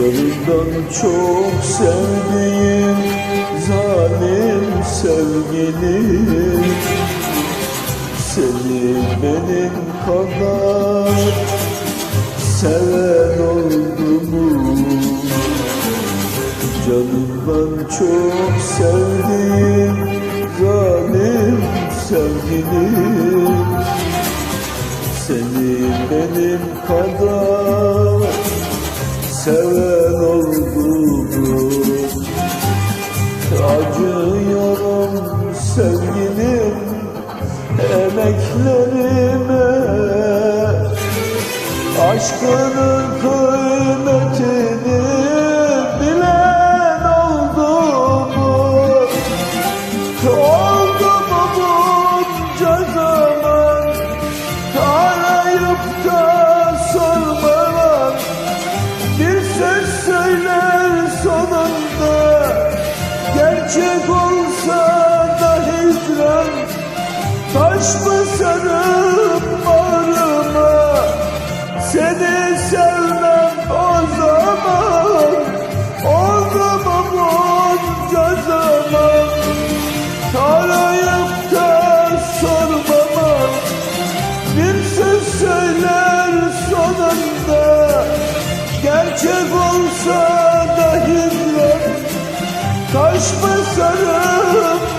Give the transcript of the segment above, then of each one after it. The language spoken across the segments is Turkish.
Canımdan çok sevdiğim zalim sevgilim Seni benim kadar seven oldu mu? Canımdan çok sevdiğim zalim sevgilim Seni benim kadar seven oldu? Acıyorum sevgilim emeklerime Aşkının kıymetini Gerçek olsa da hicran Taş mı sarıp bağrıma Seni sevmem o zaman. Oldu mu bunca zaman. Arayıp da sormamam Bir söz söyler sonunda. Gerçek olsa Taş mı sarıp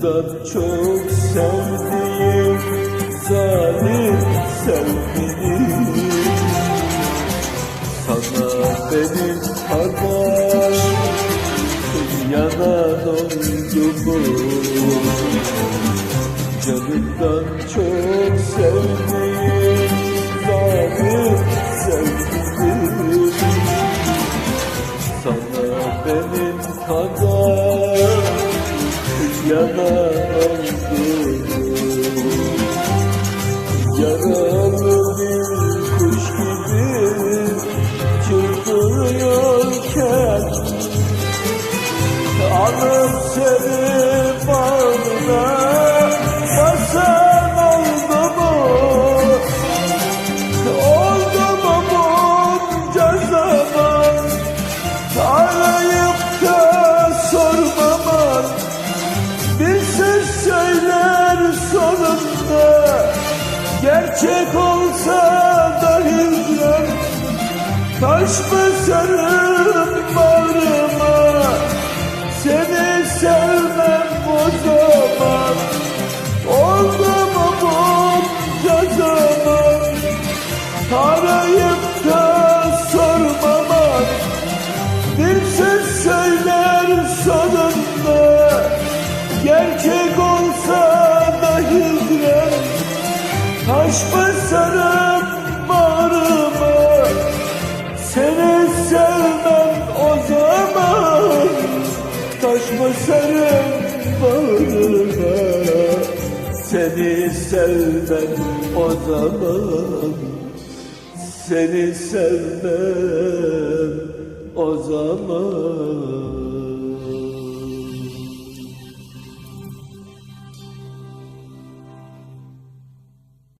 Canımdan çok sevdiğim zalim sevgilim Sana benim kadar yanan mu? Canımdan çok sevdiğim zalim sevgilim Sana benim kadar Yaralı bir kuş gibi çırpınıyorken Alıp seni Taş mı sarıp bağrıma Seni sevmem o zaman. Oldu mu bunca Arayıp da sormaman Bir söz söyler sonunda Gerçek olsa da hicran Taş mı Sarıp bağrıma Seni sevmem o zaman. Seni sevmem o zaman